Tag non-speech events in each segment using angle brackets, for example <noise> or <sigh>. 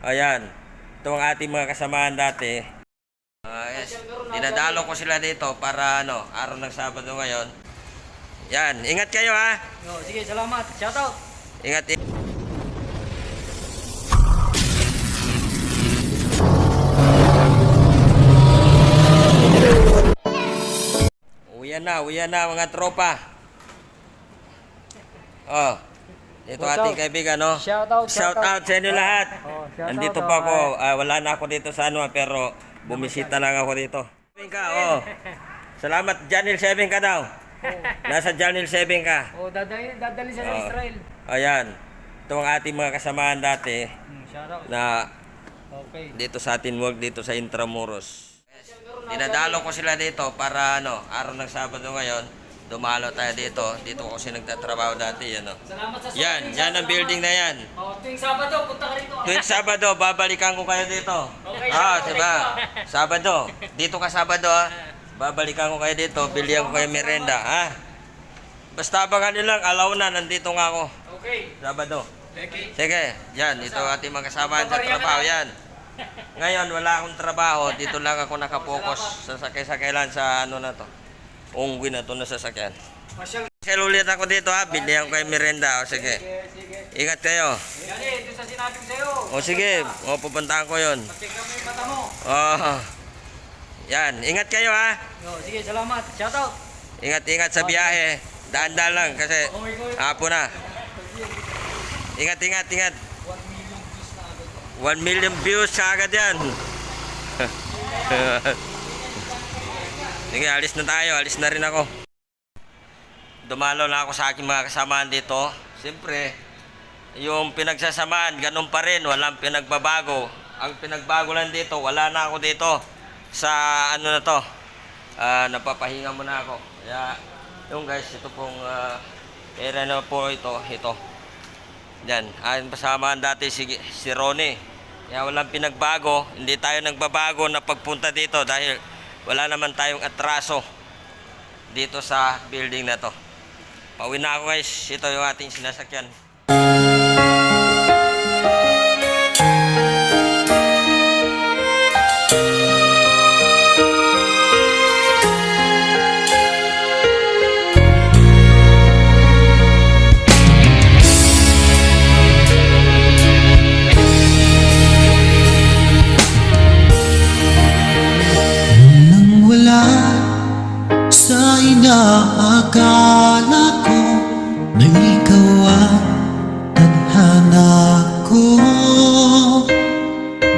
Ayan. Ito ang ating mga kasamahan dati. Ah, yes. Dinadalo ko sila dito para ano, araw ng Sabado ngayon. Yan, ingat kayo ha. Yo, sige, salamat. Shoutout. Ingat. i- Uyan na, uyan na mga tropa. Oh. Ito ating kaibigan, no? Shoutout, Shout shoutout. out sa inyo lahat. Oh, Nandito oh, pa ako. Ah, wala na ako dito sa ano, pero bumisita lang ako dito. Ka, oh. <laughs> Salamat, Janil 7 ka daw. Nasa Janil 7 ka. Oh, dadali, dadali sa Oh. Israel. Ayan. Ito ang ating mga kasamahan dati Hmm, na Okay. dito sa atin work dito sa Intramuros. Dinadalo ko sila dito para ano, araw ng Sabado ngayon, dumalo tayo dito. Dito ko kasi nagtatrabaho dati, yan oh. Salamat sa Yan, yan ang building na yan. Oh, tuwing Sabado, punta ka rito. Tuwing Sabado, babalikan ko kayo dito. Okay, Ah, okay. diba? Sabado. Dito ka Sabado, ha? Babalikan ko kayo dito, bilihan ko kayo merenda, ha? Basta abangan nyo lang, alaw na, nandito nga ako. Okay. Sabado. Okay. Sige, yan, ito ating mga kasama sa trabaho, yan. Ngayon, wala akong trabaho, dito lang ako nakapokus <laughs> sa sakay-sakay lang sa ano na to. Ungwi na to na sasakyan. Kaya ulit ako dito ha, bilihan ko kayo merenda, o sige. Ingat kayo. Yan eh, ito sa sinabi ko sa'yo. O sige, o pupuntahan ko yon. Check mo yung mata mo. Oh. Yan, ingat kayo ha. Yo, sige, salamat. Shoutout. Ingat-ingat sa biyahe. Daan-daan lang kasi hapon na. Ingat, ingat, ingat. 1 million views sa agad yan. <laughs> Sige, alis na tayo. Alis na rin ako. Dumalo na ako sa aking mga kasamaan dito. Siyempre, yung pinagsasamahan, ganun pa rin. Walang pinagbabago. Ang pinagbago lang dito, wala na ako dito sa ano na to. Ah, napapahinga muna ako. Kaya, yung guys, ito pong uh, area na po ito. Ito. Yan, ayon pasamaan dati si, si Ronnie. Kaya walang pinagbago, hindi tayo nagbabago na pagpunta dito dahil wala naman tayong atraso dito sa building na to. Pauwi na ako guys, ito yung ating sinasakyan. Inaakala ko Na ikaw ang tadhana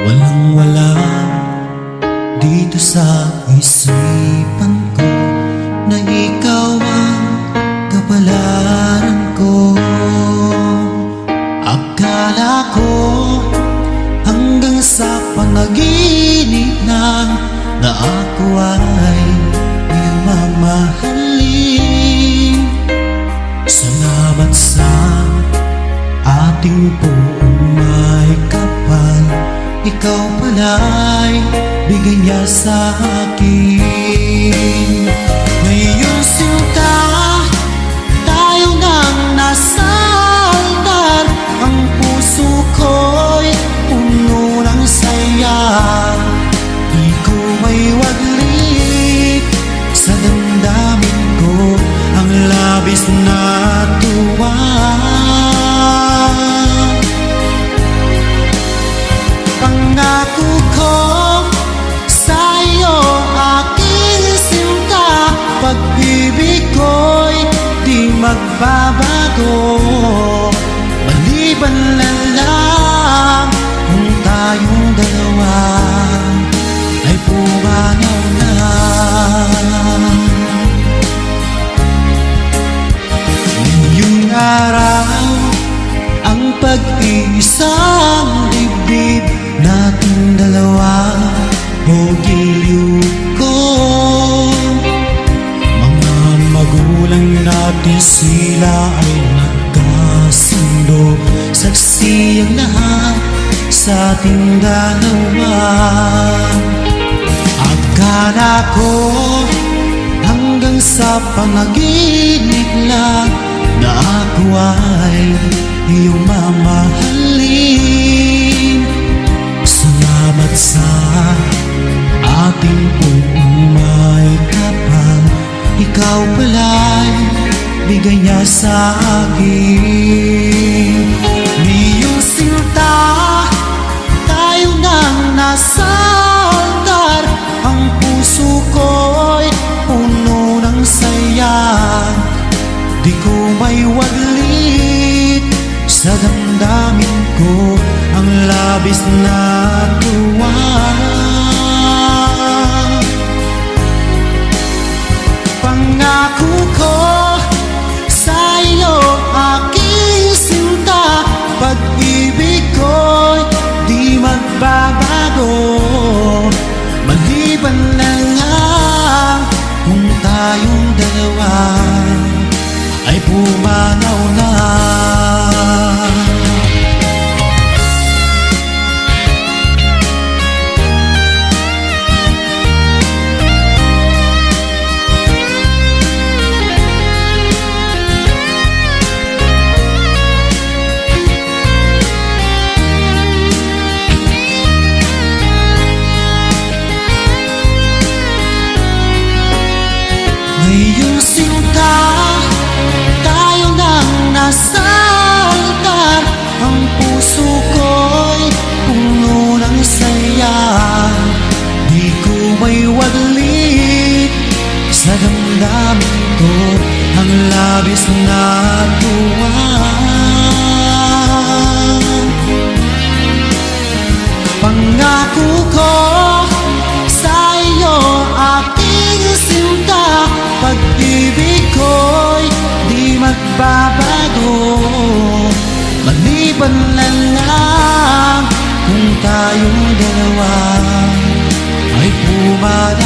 Walang wala dito sa isipan ko Na ikaw ang kapalaran ko. Akala ko hanggang sa panaginip lang na ako ay ating buong may kapal Ikaw pala'y bigay niya sa akin magbabago. Maliban na lang kung tayong dalawa Ay pumanaw na. Ngayong araw ang pag-iisang dibdib natin dalawa sa ating dalawa Akala ko hanggang sa panaginip lang Na ako ay may waglit Sa damdamin ko Ang labis na tuwa Ngayong sinta Tayo nang nasa Ang puso ko'y puno ng saya. Di may waglit Sa damdamin ko. Ang labis na tuwa magbabago. Maliban na lang kung tayong dalawa Ay pumanaw